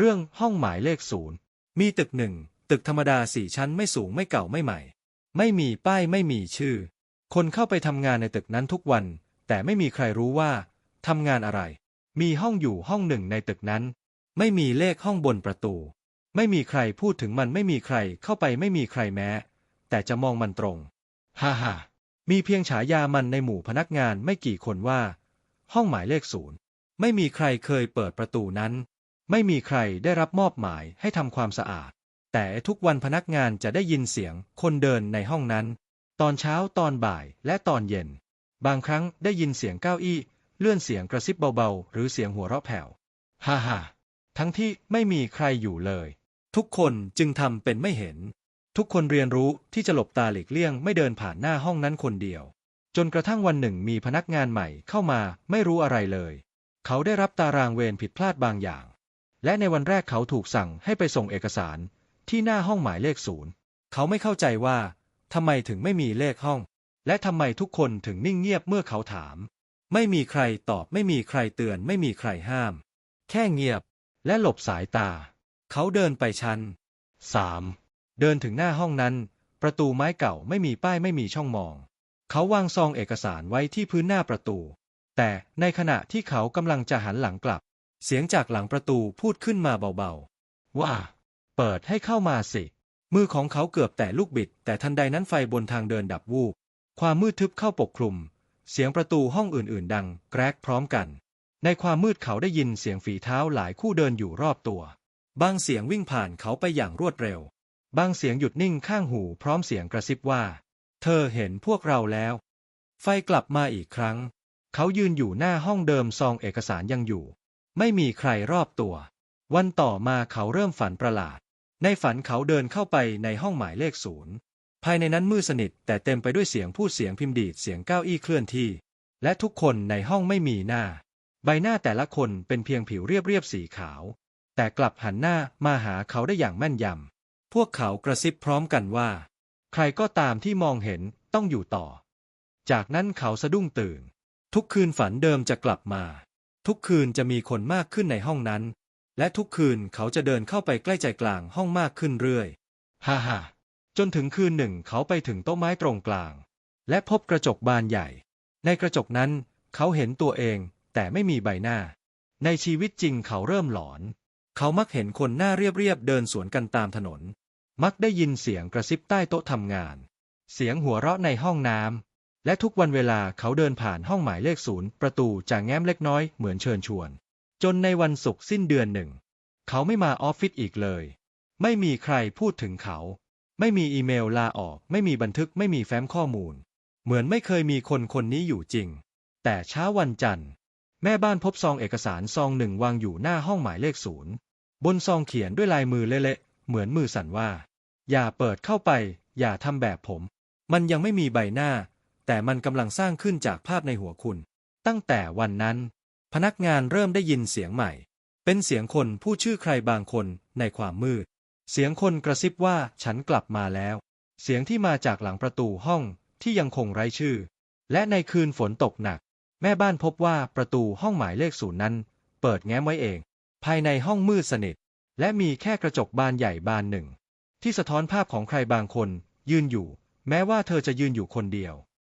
เรื่องห้องหมายเลขศูนย์มีตึกหนึ่ง ตึกธรรมดาสี่ชั้นไม่สูงไม่เก่าไม่ใหม่ ไม่มีป้ายไม่มีชื่อ คนเข้าไปทำงานในตึกนั้นทุกวัน แต่ไม่มีใครรู้ว่าทำงานอะไร มีห้องอยู่ห้องหนึ่งในตึกนั้น ไม่มีเลขห้องบนประตู ไม่มีใครพูดถึงมันไม่มีใครเข้าไปไม่มีใครแม้ แต่จะมองมันตรงฮ่าฮ่ามีเพียงฉายามันในหมู่พนักงานไม่กี่คนว่า ห้องหมายเลขศูนย์ไม่มีใครเคยเปิดประตูนั้น ไม่มีใครได้รับมอบหมายให้ทำความสะอาด แต่ทุกวันพนักงานจะได้ยินเสียงคนเดินในห้องนั้น ตอนเช้าตอนบ่ายและตอนเย็น บางครั้งได้ยินเสียงเก้าอี้เลื่อนเสียงกระซิบเบาๆ หรือเสียงหัวเราะแผ่ว ฮ่าฮ่าทั้งที่ไม่มีใครอยู่เลย ทุกคนจึงทำเป็นไม่เห็น ทุกคนเรียนรู้ที่จะหลบตาหลีกเลี่ยงไม่เดินผ่านหน้าห้องนั้นคนเดียว จนกระทั่งวันหนึ่งมีพนักงานใหม่เข้ามาไม่รู้อะไรเลย เขาได้รับตารางเวรผิดพลาดบางอย่าง และในวันแรกเขาถูกสั่งให้ไปส่งเอกสารที่หน้าห้องหมายเลขศูนย์เขาไม่เข้าใจว่าทำไมถึงไม่มีเลขห้อง และทำไมทุกคนถึงนิ่งเงียบเมื่อเขาถาม ไม่มีใครตอบไม่มีใครเตือนไม่มีใครห้าม แค่เงียบ และหลบสายตา เขาเดินไปชั้นสามเดินถึงหน้าห้องนั้น ประตูไม้เก่าไม่มีป้ายไม่มีช่องมอง เขาวางซองเอกสารไว้ที่พื้นหน้าประตู แต่ในขณะที่เขากำลังจะหันหลังกลับ เสียงจากหลังประตูพูดขึ้นมาเบาๆ ว่า เปิดให้เข้ามาสิ มือของเขาเกือบแต่ลูกบิด แต่ทันใดนั้นไฟบนทางเดินดับวูบ ความมืดทึบเข้าปกคลุม เสียงประตูห้องอื่นๆ ดัง แกรกพร้อมกัน ในความมืดเขาได้ยินเสียงฝีเท้าหลายคู่เดินอยู่รอบตัว บางเสียงวิ่งผ่านเขาไปอย่างรวดเร็ว บางเสียงหยุดนิ่งข้างหูพร้อมเสียงกระซิบว่า เธอเห็นพวกเราแล้ว ไฟกลับมาอีกครั้ง เขายืนอยู่หน้าห้องเดิมซองเอกสารยังอยู่ ไม่มีใครรอบตัว วันต่อมาเขาเริ่มฝันประหลาด ในฝันเขาเดินเข้าไปในห้องหมายเลขศูนย์ภายในนั้นมืดสนิทแต่เต็มไปด้วยเสียงพูดเสียงพิมพ์ดีดเสียงเก้าอี้เคลื่อนที่ และทุกคนในห้องไม่มีหน้า ใบหน้าแต่ละคนเป็นเพียงผิวเรียบๆสีขาว แต่กลับหันหน้ามาหาเขาได้อย่างแม่นยำพวกเขากระซิบพร้อมกันว่า ใครก็ตามที่มองเห็นต้องอยู่ต่อ จากนั้นเขาสะดุ้งตื่น ทุกคืนฝันเดิมจะกลับมา ทุกคืนจะมีคนมากขึ้นในห้องนั้น และทุกคืนเขาจะเดินเข้าไปใกล้ใจกลางห้องมากขึ้นเรื่อยฮ่าฮ่าจนถึงคืนหนึ่งเขาไปถึงโต๊ะไม้ตรงกลาง และพบกระจกบานใหญ่ ในกระจกนั้นเขาเห็นตัวเองแต่ไม่มีใบหน้า ในชีวิตจริงเขาเริ่มหลอน เขามักเห็นคนหน้าเรียบๆเดินสวนกันตามถนน มักได้ยินเสียงกระซิบใต้โต๊ะทำงาน เสียงหัวเราะในห้องน้ำ และทุกวันเวลาเขาเดินผ่านห้องหมายเลขศูนย์ประตูจะแง้มเล็กน้อยเหมือนเชิญชวน จนในวันศุกร์สิ้นเดือนหนึ่ง เขาไม่มาออฟฟิศอีกเลย ไม่มีใครพูดถึงเขา ไม่มีอีเมลลาออก ไม่มีบันทึกไม่มีแฟ้มข้อมูล เหมือนไม่เคยมีคนคนนี้อยู่จริง แต่เช้าวันจันทร์ แม่บ้านพบซองเอกสารซองหนึ่งวางอยู่หน้าห้องหมายเลขศูนย์บนซองเขียนด้วยลายมือเละๆเหมือนมือสั่นว่า อย่าเปิดเข้าไป อย่าทำแบบผม มันยังไม่มีใบหน้า แต่มันกำลังสร้างขึ้นจากภาพในหัวคุณ ตั้งแต่วันนั้น พนักงานเริ่มได้ยินเสียงใหม่ เป็นเสียงคนผู้ชื่อใครบางคนในความมืด เสียงคนกระซิบว่าฉันกลับมาแล้ว เสียงที่มาจากหลังประตูห้องที่ยังคงไร้ชื่อ และในคืนฝนตกหนัก แม่บ้านพบว่าประตูห้องหมายเลขศูนย์นั้น เปิดแง้มไว้เอง ภายในห้องมืดสนิท และมีแค่กระจกบานใหญ่บานหนึ่ง ที่สะท้อนภาพของใครบางคนยืนอยู่ แม้ว่าเธอจะยืนอยู่คนเดียว